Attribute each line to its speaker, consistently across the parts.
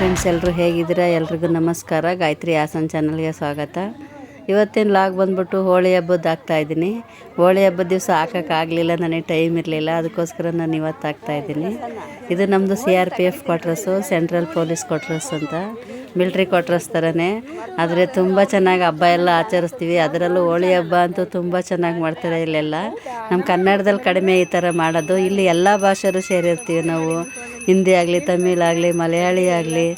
Speaker 1: Friends ಎಲ್ಲರೂ ಹೇಗಿದ್ದೀರಾ? ಎಲ್ರಿಗೂ ನಮಸ್ಕಾರ. ಗಾಯತ್ರಿ ಹಾಸನ್ ಚಾನಲ್ಗೆ ಸ್ವಾಗತ. ಇವತ್ತಿನ ಲಾಗ್ ಬಂದ್ಬಿಟ್ಟು ಹೋಳಿ ಹಬ್ಬದ ಹಾಕ್ತಾಯಿದ್ದೀನಿ ಹೋಳಿ ಹಬ್ಬದ ದಿವಸ ಹಾಕೋಕ್ಕಾಗಲಿಲ್ಲ ನನಗೆ ಟೈಮ್ ಇರಲಿಲ್ಲ. ಅದಕ್ಕೋಸ್ಕರ ನಾನು ಇವತ್ತು ಹಾಕ್ತಾಯಿದ್ದೀನಿ ಇದು ನಮ್ಮದು C R P F quarters central police quarters ಅಂತ. ಮಿಲ್ಟ್ರಿ ಕ್ವಾಟ್ರಸ್ ಥರನೇ ಆದರೆ ತುಂಬ ಚೆನ್ನಾಗಿ ಹಬ್ಬ ಎಲ್ಲ ಆಚರಿಸ್ತೀವಿ. ಅದರಲ್ಲೂ ಹೋಳಿ ಹಬ್ಬ ಅಂತೂ ತುಂಬ ಚೆನ್ನಾಗಿ ಮಾಡ್ತಾರೆ ಇಲ್ಲೆಲ್ಲ. ನಮ್ಮ ಕನ್ನಡದಲ್ಲಿ ಕಡಿಮೆ ಈ ಥರ ಮಾಡೋದು. ಇಲ್ಲಿ ಎಲ್ಲ ಭಾಷೆಯರು ಸೇರಿರ್ತೀವಿ ನಾವು. ಹಿಂದಿ ಆಗಲಿ, ತಮಿಳ್ ಆಗಲಿ, ಮಲಯಾಳಿ ಆಗಲಿ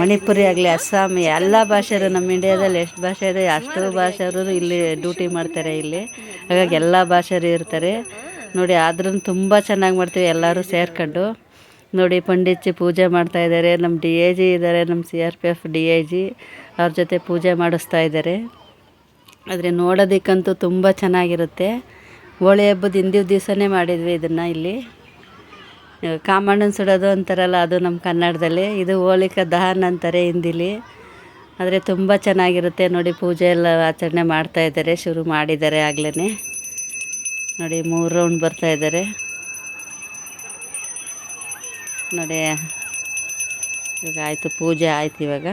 Speaker 1: ಮಣಿಪುರಿ ಆಗಲಿ, ಅಸ್ಸಾಮಿ ಎಲ್ಲ ಭಾಷೆಯವರು ನಮ್ಮ ಇಂಡಿಯಾದಲ್ಲಿ ಎಷ್ಟು ಭಾಷೆ ಇದೆ, ಅಷ್ಟು ಭಾಷೆಯವರು ಇಲ್ಲಿ ಡ್ಯೂಟಿ ಮಾಡ್ತಾರೆ ಇಲ್ಲಿ. ಹಾಗಾಗಿ ಎಲ್ಲ ಭಾಷೆಯವರು ಇರ್ತಾರೆ. ನೋಡಿ ಆದ್ರೂ ತುಂಬ ಚೆನ್ನಾಗಿ ಮಾಡ್ತೀವಿ, ಎಲ್ಲರೂ ಸೇರ್ಕೊಂಡು. ನೋಡಿ, ಪಂಡಿತ್ಜಿ ಪೂಜೆ ಮಾಡ್ತಾ ಇದ್ದಾರೆ, ನಮ್ಮ ಡಿ ಎ ಜಿ ಇದ್ದಾರೆ, ನಮ್ಮ C R P F D A G ಅವ್ರ ಜೊತೆ ಪೂಜೆ ಮಾಡಿಸ್ತಾ ಇದ್ದಾರೆ. ಆದರೆ ನೋಡೋದಕ್ಕಂತೂ ತುಂಬ ಚೆನ್ನಾಗಿರುತ್ತೆ. ಹೋಳಿ ಹಬ್ಬದ ಹಿಂದಿನ ದಿವಸನೇ ಮಾಡಿದ್ವಿ ಇದನ್ನು ಇಲ್ಲಿ. ಕಾಮಣ್ಣನ ಸುಡೋದು ಅಂತಾರಲ್ಲ, ಅದು ನಮ್ಮ ಕನ್ನಡದಲ್ಲಿ. ಇದು ಹೋಳಿಕ ದಹನ ಅಂತಾರೆ ಹಿಂದಿಲಿ. ಆದರೆ ತುಂಬ ಚೆನ್ನಾಗಿರುತ್ತೆ. ನೋಡಿ ಪೂಜೆ ಎಲ್ಲ ಆಚರಣೆ ಮಾಡ್ತಾ ಇದ್ದಾರೆ, ಶುರು ಮಾಡಿದ್ದಾರೆ ಆಗ್ಲೇ ನೋಡಿ ಮೂರು ರೌಂಡ್ ಬರ್ತಾ ಇದ್ದಾರೆ. ನೋಡಿ, ಇವಾಗ ಆಯಿತು, ಪೂಜೆ ಆಯ್ತು ಇವಾಗ.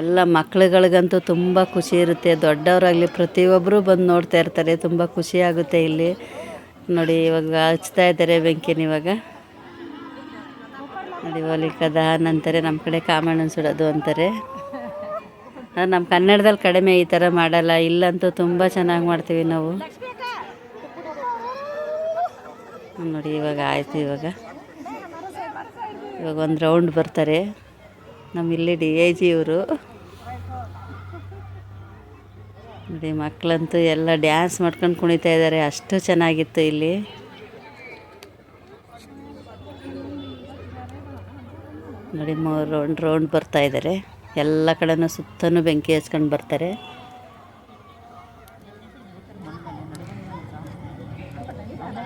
Speaker 1: ಎಲ್ಲ ಮಕ್ಳುಗಳಿಗಂತೂ ತುಂಬ ಖುಷಿ ಇರುತ್ತೆ. ದೊಡ್ಡವರಾಗಲಿ ಪ್ರತಿಯೊಬ್ಬರು ಬಂದು ನೋಡ್ತಾ ಇರ್ತಾರೆ, ತುಂಬ ಖುಷಿಯಾಗುತ್ತೆ ಇಲ್ಲಿ. ನೋಡಿ, ಇವಾಗ ಹಚ್ತಾ ಇದ್ದಾರೆ ಬೆಂಕಿನ ಇವಾಗ. ನೋಡಿ ಹೋಲಿಕ ಅಂತಾರೆ ನಮ್ಮ ಕಡೆ ಕಾಮಣ್ಣನ ಸುಡೋದು ಅಂತಾರೆ. ನಮ್ಮ ಕನ್ನಡದಲ್ಲಿ ಕಡಿಮೆ ಈ ಥರ ಮಾಡಲ್ಲ, ಇಲ್ಲಂತೂ ತುಂಬ ಚೆನ್ನಾಗಿ ಮಾಡ್ತೀವಿ ನಾವು. ನೋಡಿ, ಇವಾಗ ಆಯಿತು ಇವಾಗ. ಇವಾಗ ಒಂದು ರೌಂಡ್ ಬರ್ತಾರೆ. ನಮ್ಮ ಇಲ್ಲಿ ಡಿ ಐ ಜಿ ಇವರು. ನೋಡಿ ಮಕ್ಕಳಂತೂ ಎಲ್ಲ ಡ್ಯಾನ್ಸ್ ಮಾಡ್ಕೊಂಡು ಕುಣಿತಾ ಇದ್ದಾರೆ ಅಷ್ಟು ಚೆನ್ನಾಗಿತ್ತು ಇಲ್ಲಿ. ನೋಡಿ ರೌಂಡ್ ರೌಂಡ್ ಬರ್ತಾ ಇದ್ದಾರೆ ಎಲ್ಲ ಕಡೆನೂ ಸುತ್ತನೂ ಬೆಂಕಿ ಹಚ್ಕೊಂಡು ಬರ್ತಾರೆ.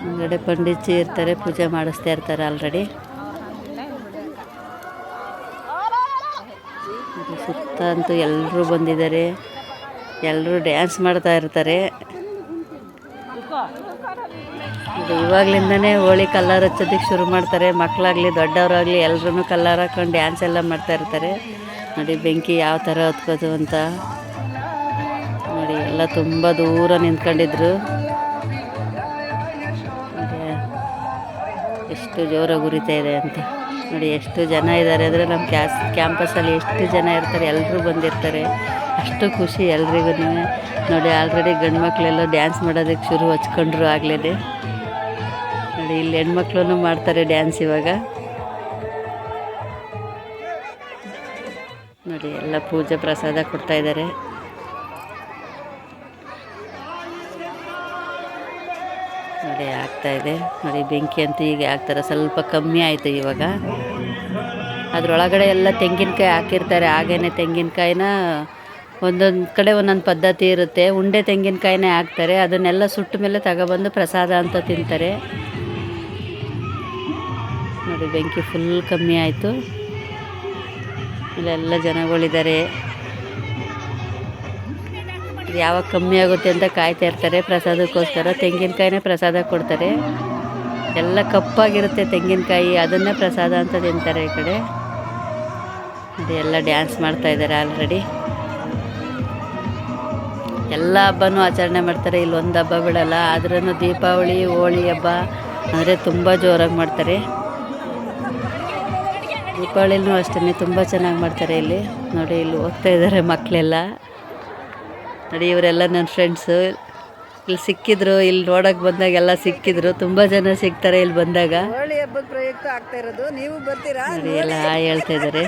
Speaker 1: ಮುಂಗಡೆ ಪಂಡಿತ್ಜಿ ಇರ್ತಾರೆ, ಪೂಜೆ ಮಾಡಿಸ್ತಾ ಇರ್ತಾರೆ ಆಲ್ರೆಡಿ ಸುತ್ತ ಅಂತೂ ಎಲ್ಲರೂ ಬಂದಿದ್ದಾರೆ. ಎಲ್ಲರೂ ಡ್ಯಾನ್ಸ್ ಮಾಡ್ತಾ ಇರ್ತಾರೆ. ಇವಾಗ್ಲಿಂದನೇ ಹೋಳಿ ಕಲ್ಲರ್ ಹಚ್ಚೋದಕ್ಕೆ ಶುರು ಮಾಡ್ತಾರೆ. ಮಕ್ಕಳಾಗಲಿ ದೊಡ್ಡವರಾಗಲಿ ಎಲ್ಲರೂ ಕಲ್ಲರ್ ಹಾಕೊಂಡು ಡ್ಯಾನ್ಸ್ ಎಲ್ಲ ಮಾಡ್ತಾ ಇರ್ತಾರೆ. ನೋಡಿ ಬೆಂಕಿ ಯಾವ ಥರ ಹೊತ್ಕೋದು ಅಂತ. ನೋಡಿ ಎಲ್ಲ ತುಂಬ ದೂರ ನಿಂತ್ಕೊಂಡಿದ್ರು. ಎಷ್ಟು ಜೋರಾಗಿ ಉರಿತಾ ಇದೆ ಅಂತ. ನೋಡಿ ಎಷ್ಟು ಜನ ಇದ್ದಾರೆ ಅಂದರೆ ನಮ್ಮ ಕ್ಯಾಸ್ ಕ್ಯಾಂಪಸಲ್ಲಿ ಎಷ್ಟು ಜನ ಇರ್ತಾರೆ ಎಲ್ಲರೂ ಬಂದಿರ್ತಾರೆ. ಅಷ್ಟು ಖುಷಿ ಎಲ್ರಿಗೂ ನೋಡಿ ಆಲ್ರೆಡಿ ಗಂಡು ಮಕ್ಕಳೆಲ್ಲ ಡ್ಯಾನ್ಸ್ ಮಾಡೋದಕ್ಕೆ ಶುರು ಹಚ್ಕೊಂಡ್ರು ಆಗ್ಲೇ ನೋಡಿ, ಇಲ್ಲಿ ಹೆಣ್ಮಕ್ಳು ಮಾಡ್ತಾರೆ ಡ್ಯಾನ್ಸ್ ಇವಾಗ. ನೋಡಿ, ಎಲ್ಲ ಪೂಜೆ ಪ್ರಸಾದ ಕೊಡ್ತಾ ಇದ್ದಾರೆ. ನೋಡಿ, ಆಗ್ತಾ ಇದೆ. ನೋಡಿ, ಬೆಂಕಿ ಅಂತೂ ಈಗ ಆಗ್ತಾರೆ ಸ್ವಲ್ಪ ಕಮ್ಮಿ ಆಯಿತು ಇವಾಗ. ಅದರೊಳಗಡೆ ಎಲ್ಲ ತೆಂಗಿನಕಾಯಿ ಹಾಕಿರ್ತಾರೆ. ಹಾಗೇನೆ ತೆಂಗಿನಕಾಯಿನ ಒಂದೊಂದು ಕಡೆ ಒಂದೊಂದು ಪದ್ಧತಿ ಇರುತ್ತೆ. ಉಂಡೆ ತೆಂಗಿನಕಾಯಿನೇ ಹಾಕ್ತಾರೆ. ಅದನ್ನೆಲ್ಲ ಸುಟ್ಟ ಮೇಲೆ ತಗೊಬಂದು ಪ್ರಸಾದ ಅಂತ ತಿಂತಾರೆ. ನೋಡಿ, ಬೆಂಕಿ ಫುಲ್ ಕಮ್ಮಿ ಆಯಿತು. ಇಲ್ಲೆಲ್ಲ ಜನಗಳಿದ್ದಾರೆ. ಯಾವಾಗ ಕಮ್ಮಿ ಆಗುತ್ತೆ ಅಂತ ಕಾಯ್ತಾ ಇರ್ತಾರೆ. ಪ್ರಸಾದಕ್ಕೋಸ್ಕರ ತೆಂಗಿನಕಾಯಿನೇ ಪ್ರಸಾದ ಕೊಡ್ತಾರೆ. ಎಲ್ಲ ಕಪ್ಪಾಗಿರುತ್ತೆ ತೆಂಗಿನಕಾಯಿ. ಅದನ್ನೇ ಪ್ರಸಾದ ಅಂತ ತಿಂತಾರೆ ಈ ಕಡೆ. ಅದೆಲ್ಲ ಡ್ಯಾನ್ಸ್ ಮಾಡ್ತಾ ಇದ್ದಾರೆ ಆಲ್ರೆಡಿ ಎಲ್ಲ ಹಬ್ಬನೂ ಆಚರಣೆ ಮಾಡ್ತಾರೆ. ಇಲ್ಲೊಂದು ಹಬ್ಬ ಬಿಡಲ್ಲ ಆದ್ರೂ ದೀಪಾವಳಿ ಹೋಳಿ ಹಬ್ಬ ಅಂದರೆ ತುಂಬ ಜೋರಾಗಿ ಮಾಡ್ತಾರೆ. ದೀಪಾವಳಿನೂ ಅಷ್ಟೇ ತುಂಬ ಚೆನ್ನಾಗಿ ಮಾಡ್ತಾರೆ ಇಲ್ಲಿ. ನೋಡಿ ಇಲ್ಲಿ ಹೋಗ್ತಾ ಇದ್ದಾರೆ ಮಕ್ಕಳೆಲ್ಲ ನೋಡಿ ಇವರೆಲ್ಲ ನನ್ನ ಫ್ರೆಂಡ್ಸು ಇಲ್ಲಿ ಸಿಕ್ಕಿದ್ರು ಇಲ್ಲಿ ನೋಡೋಕೆ ಬಂದಾಗ ಎಲ್ಲ ಸಿಕ್ಕಿದ್ರು. ತುಂಬ ಜನ ಸಿಗ್ತಾರೆ ಇಲ್ಲಿ ಬಂದಾಗ.
Speaker 2: ಹೋಳಿ ಹಬ್ಬದ ಪ್ರಯುಕ್ತ ಆಗ್ತಾ ಇರೋದು. ನೀವು ಬರ್ತೀರಾ?
Speaker 1: ಎಲ್ಲ ಹೇಳ್ತಾ ಇದ್ದಾರೆ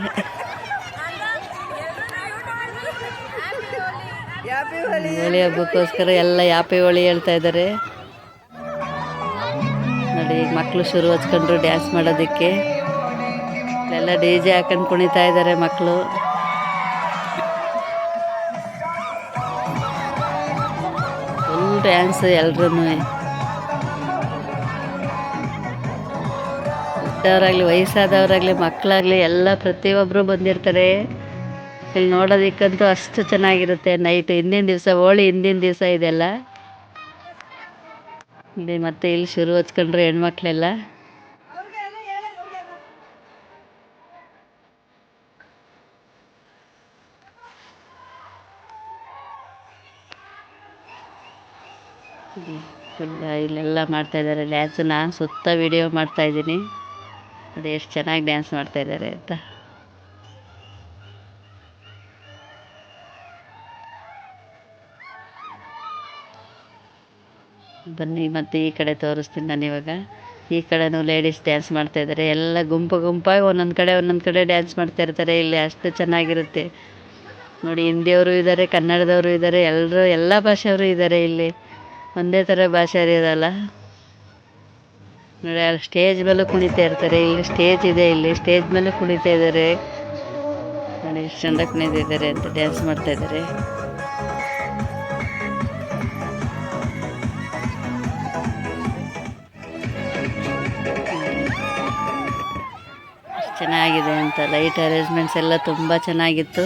Speaker 2: ಯಾಪಿ ಹೋಳಿ
Speaker 1: ಹಬ್ಬಕ್ಕೋಸ್ಕರ ಎಲ್ಲ ಯಾಪಿ ಹೋಳಿ ಹೇಳ್ತಾ ಇದ್ದಾರೆ. ನೋಡಿ ಮಕ್ಕಳು ಶುರು ಹಚ್ಕೊಂಡ್ರು ಡ್ಯಾನ್ಸ್ ಮಾಡೋದಕ್ಕೆ. ಎಲ್ಲ ಡಿ ಜೆ ಹಾಕೊಂಡು ಕುಣಿತಾ ಇದ್ದಾರೆ ಮಕ್ಕಳು ಫುಲ್ ಡ್ಯಾನ್ಸ್ ಎಲ್ರೂ ದೊಡ್ಡವರಾಗಲಿ, ವಯಸ್ಸಾದವರಾಗಲಿ, ಮಕ್ಕಳಾಗಲಿ ಎಲ್ಲ ಪ್ರತಿಯೊಬ್ಬರು ಬಂದಿರ್ತಾರೆ. ಇಲ್ಲಿ ನೋಡೋದಕ್ಕಂತೂ ಅಷ್ಟು ಚೆನ್ನಾಗಿರುತ್ತೆ ನೈಟ್ ಹಿಂದಿನ ದಿವಸ, ಹೋಳಿ ಹಿಂದಿನ ದಿವಸ ಇದೆಲ್ಲ. ಇಲ್ಲಿ ಮತ್ತೆ ಇಲ್ಲಿ ಶುರು ಹಚ್ಕೊಂಡ್ರೆ ಹೆಣ್ಮಕ್ಳೆಲ್ಲ. ಇಲ್ಲೆಲ್ಲ ಮಾಡ್ತಾ ಇದ್ದಾರೆ. ಡ್ಯಾನ್ಸ್ ನಾನು ಸುತ್ತ ವಿಡಿಯೋ ಮಾಡ್ತಾ ಮಾಡ್ತಾಯಿದ್ದೀನಿ ಅದು ಎಷ್ಟು ಚೆನ್ನಾಗಿ ಡ್ಯಾನ್ಸ್ ಮಾಡ್ತಾ ಇದ್ದಾರೆ ಅಂತ. ಬನ್ನಿ, ಮತ್ತೆ ಈ ಕಡೆ ತೋರಿಸ್ತೀನಿ ನಾನು ಇವಾಗ. ಈ ಕಡೆನೂ ಲೇಡೀಸ್ ಡ್ಯಾನ್ಸ್ ಮಾಡ್ತಾಯಿದ್ದಾರೆ ಎಲ್ಲ ಗುಂಪು ಗುಂಪಾಗಿ ಒಂದೊಂದು ಕಡೆ ಒಂದೊಂದು ಕಡೆ ಡ್ಯಾನ್ಸ್ ಮಾಡ್ತಾ ಇರ್ತಾರೆ. ಇಲ್ಲಿ ಅಷ್ಟು ಚೆನ್ನಾಗಿರುತ್ತೆ. ನೋಡಿ, ಹಿಂದಿಯವರು ಇದ್ದಾರೆ ಕನ್ನಡದವರು ಇದ್ದಾರೆ ಎಲ್ಲರೂ ಎಲ್ಲ ಭಾಷೆಯವರು ಇದ್ದಾರೆ ಇಲ್ಲಿ. ಒಂದೇ ಥರ ಭಾಷೆ ಇರೋಲ್ಲ ನೋಡಿ, ಅಲ್ಲಿ ಸ್ಟೇಜ್ ಮೇಲೂ ಕುಣಿತಾ ಇರ್ತಾರೆ. ಇಲ್ಲಿ ಸ್ಟೇಜ್ ಇದೆ, ಇಲ್ಲಿ ಸ್ಟೇಜ್ ಮೇಲೂ ಕುಣಿತಾ ಇದ್ದಾರೆ ನೋಡಿ, ಎಷ್ಟು ಚಂದ ಕುಣಿತಿದ್ದಾರೆ ಅಂತ ಡ್ಯಾನ್ಸ್ ಮಾಡ್ತಾ ಇದ್ದಾರೆ ಚೆನ್ನಾಗಿದೆ ಅಂತ. ಲೈಟ್ ಅರೇಂಜ್ಮೆಂಟ್ಸ್ ಎಲ್ಲ ತುಂಬ ಚೆನ್ನಾಗಿತ್ತು.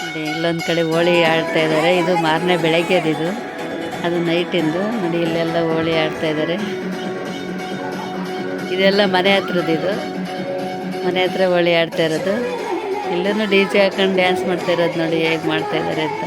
Speaker 1: ನೋಡಿ, ಇಲ್ಲೊಂದು ಕಡೆ ಹೋಳಿ ಆಡ್ತಾ ಇದ್ದಾರೆ. ಇದು ಮಾರನೇ ಬೆಳಗ್ಗೆದಿದು. ಅದು ನೈಟಿಂದು ನೋಡಿ, ಇಲ್ಲೆಲ್ಲ ಹೋಳಿ ಆಡ್ತಾ ಇದ್ದಾರೆ. ಇದೆಲ್ಲ ಮನೆ ಹತ್ರದ್ದು. ಇದು ಮನೆ ಹತ್ರ ಹೋಳಿ ಆಡ್ತಾ ಇರೋದು. ಇಲ್ಲೂ ಡಿ ಜೆ ಹಾಕೊಂಡು ಡ್ಯಾನ್ಸ್ ಮಾಡ್ತಾ ಇರೋದು ನೋಡಿ, ಹೇಗೆ ಮಾಡ್ತಾ ಇದ್ದಾರೆ ಅಂತ.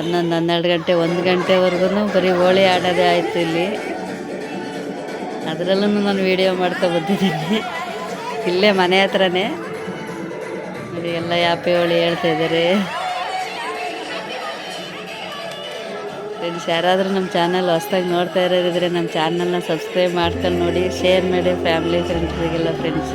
Speaker 1: ಹನ್ನೊಂದು ಹನ್ನೆರಡು ಗಂಟೆ, ಒಂದು ಗಂಟೆವರೆಗೂ ಬರೀ ಹೋಳಿ ಆಡೋದೇ ಆಯಿತು ಇಲ್ಲಿ. ಅದರಲ್ಲೂ ನಾನು ವೀಡಿಯೋ ಮಾಡ್ತಾ ಬಂದಿದ್ದೀನಿ. ಇಲ್ಲೇ ಮನೆ ಹತ್ರನೇ. ನೋಡಿ ಎಲ್ಲ ಯಾಪೆ ಹೋಳಿ ಹೇಳ್ತಾ ಇದ್ದಾರೆ. ಫ್ರೆಂಡ್ಸ್ ಯಾರಾದರೂ ನಮ್ಮ ಚಾನಲ್ ಹೊಸ್ದಾಗಿ ನೋಡ್ತಾ ಇರೋದಿದ್ರೆ ನಮ್ಮ ಚಾನಲ್ನ ಸಬ್ಸ್ಕ್ರೈಬ್ ಮಾಡ್ಕೊಂಡು ನೋಡಿ. ಶೇರ್ ಮಾಡಿ ಫ್ಯಾಮಿಲಿ ಫ್ರೆಂಡ್ಸ್ಗೆಲ್ಲ ಫ್ರೆಂಡ್ಸ್